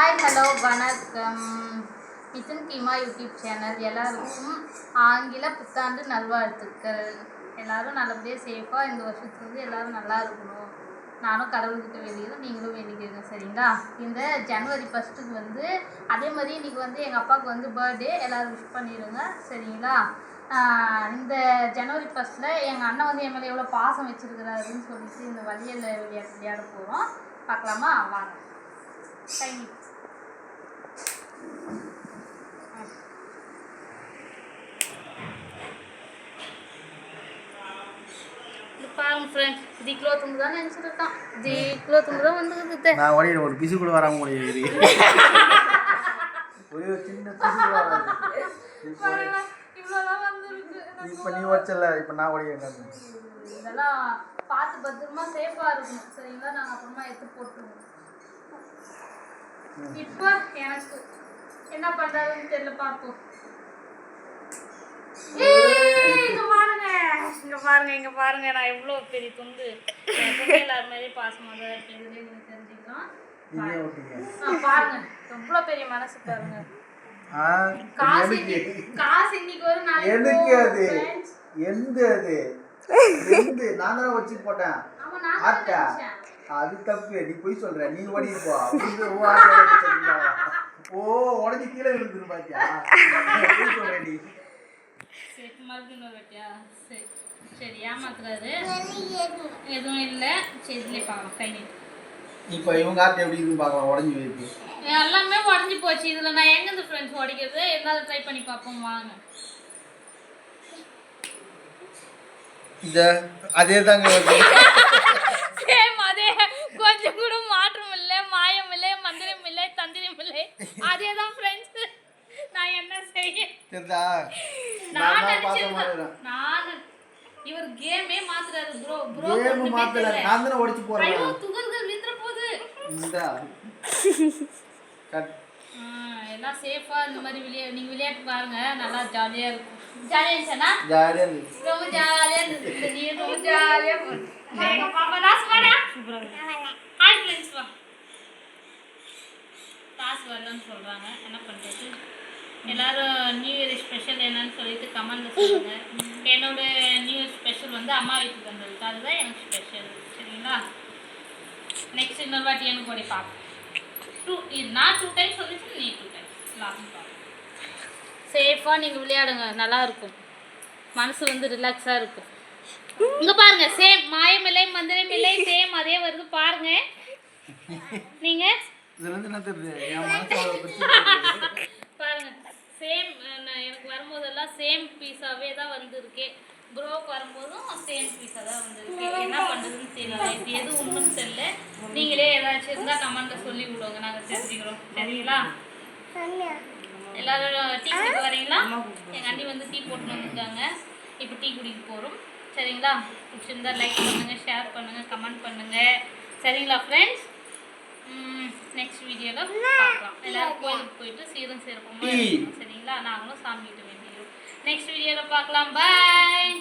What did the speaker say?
Hi hello வணக்கம். Mithun Keema YouTube channel. எல்லாருக்கும் ஆங்கில புத்தாண்டு நல்வாழ்த்துக்கள். எல்லாரும் நல்லபடியாக சேஃபாக இந்த வருஷத்துலேருந்து எல்லாரும் நல்லா இருக்கணும். நானும் கடவுள்கிட்ட வேண்டியது நீங்களும் வேண்டிக்கிறீங்க சரிங்களா? இந்த ஜனவரி ஃபஸ்ட்டுக்கு வந்து அதே மாதிரி இன்றைக்கி வந்து எங்கள் அப்பாவுக்கு வந்து பர்த்டே எல்லோரும் விஷ் பண்ணிடுங்க சரிங்களா? இந்த ஜனவரி ஃபஸ்ட்டில் எங்கள் அண்ணன் வந்து என் மேலே எவ்வளோ பாசம் வச்சுருக்கிறாருன்னு சொல்லிட்டு இந்த வழியில் விளையாட்டு விளையாட போகிறோம் பார்க்கலாமா? வாங்க. தேங்க்யூ துண்டு தான் நினச்சிருக்கான் தி கிலோ துண்டு தான் வந்துருக்குது நான் ஓடிடு ஒரு பிசு கூட வராம முடியாது ஒரே ஒரு சின்ன பிசு கூட வராது இப்போ ஓடி- இவ்வளோதான் வந்துருக்கு இப்போ நீ வச்சல இப்போ நான் ஓடிடுறேன் இதெல்லாம் பார்த்து பத்திரமா சேஃபாக இருக்கணும் சரிங்களா நாங்கள் அப்புறமா எடுத்து போட்டுருவோம் இப்போ எனக்கு என்ன பண்ணுறதுன்னு தெரியல பார்ப்போம் ஏய், இங்க பாருங்க இங்க பாருங்க. நான் எவ்வளோ பெரிய துண்டு. எப்பவுமே எல்லாரும் மாதிரியே பாசமாக தான் தெரிஞ்சுக்கலாம். ஆ, பாருங்க. எவ்வளோ பெரிய மனசு பாருங்க. காசு காசு இன்னைக்கு வரும் நாளைக்கு எனக்கு போகும், அது. எந்த அது? எந்த? நான் தானே வச்சு போட்டேன். ஆட்டா. அது தப்பு. நீ போய் சொல்ற. நீ ஓடி போ. ஓ உடஞ்சி கீழே விழுந்துரு பாத்தியா? போய் நீ. சரி மறுபடியும் இன்னொரு வாட்டியா? சரி. சரி ஏமாத்துறாரு. எதுவும் இல்லை. சரி இதுலேயே பார்க்கலாம். கை நீட்டு இப்போ இவங்க ஆட்டை எப்படி இருக்குன்னு பார்க்கலாம். உடஞ்சி போயிருக்கு. எல்லாமே உடஞ்சி போச்சு. இதில் நான் எங்கேருந்து ஃப்ரெண்ட்ஸ் உடைக்கிறது இருந்தாலும் ட்ரை பண்ணி பார்ப்போம். வாங்க. இந்த அதே தாங்க வருது சேம் அதே. கொஞ்சம் கூட மாற்றம் இல்லை. மாயம் இல்லை மந்திரம் இல்லை தந்திரம் இல்லை. அதே தான் ஃப்ரெண்ட்ஸ் நான் என்ன செய்ய தெரியுதா நான் நான் தான் பார்க்க நினைச்சிருந்தேன் மாட்டேன் நான் இவர் கேமே மாத்துறாரு ப்ரோ ப்ரோ கேம் மாத்தல. நான் தானே ஐயோ துகள்கள் போகுது இந்த கட். ஆ, எல்லாம் சேஃபா இந்த மாதிரி விளையா நீங்க விளையாட்டு பாருங்க. நல்லா ஜாலியா இருக்கும். ஜாலியா இருந்துச்சா? ஜாலியா இருக்கு ரொம்ப ஜாலியா இருந்துச்சு. இந்த நீ ரொம்ப ஜாலியா பாப்பா வாடா ஹாய் ஃப்ரெண்ட்ஸ் வா. சொல்றாங்க. என்ன பண்றது? எல்லாரும் நியூ இயர் ஸ்பெஷல் என்னன்னு சொல்லிட்டு கமெண்ட்ல சொல்லுங்க. என்னோட நியூ இயர் ஸ்பெஷல் வந்து அம்மா வீட்டுக்கு வந்திருக்கு அதுதான் எனக்கு ஸ்பெஷல் சரிங்களா? நெக்ஸ்ட் இன்னொரு வாட்டி எனக்கு ஓடி பார்ப்போம் டூ நான் டூ டைம்ஸ் வந்துச்சு நீ டூ டைம்ஸ் லாஸ்ட் சேஃபாக நீங்கள் விளையாடுங்க நல்லா இருக்கும். மனசு வந்து ரிலாக்ஸாக இருக்கும். இங்க பாருங்க சேம் மாயமில்லை மந்திரமில்லை சேம் அதே வருது. பாருங்க. நீங்க? சேம் எனக்கு வரும்போதெல்லாம் சேம் பீஸாவே தான் வந்திருக்கே. ப்ரோக்கு வரும்போதும் சேம் பீஸாக தான் வந்திருக்கு. என்ன பண்ணுறதுன்னு தெரியல. இது எது ஒன்றும் தெரியல. நீங்களே ஏதாச்சும் இருந்தால் கமெண்ட்ல சொல்லி விடுவோங்க நாங்கள் தெரிஞ்சுக்கிறோம். சரிங்களா? எல்லாரும் டீ குடிக்க வரீங்களா? எங்கள் அண்ணி வந்து டீ போட்டு வந்திருக்காங்க இப்போ டீ குடிக்க போகிறோம் சரிங்களா? பிடிச்சிருந்தா லைக் பண்ணுங்கள் ஷேர் பண்ணுங்கள் கமெண்ட் பண்ணுங்கள் சரிங்களா ஃப்ரெண்ட்ஸ் நெக்ஸ்ட் வீடியோவில் பார்க்கலாம். எல்லாரும் கோயிலுக்கு போயிட்டு சீரும். இருக்கணும் சரிங்களா? நாங்களும் சாமி கிட்ட வேண்டிக்கிறோம் நெக்ஸ்ட் வீடியோவில் பார்க்கலாம். பாய்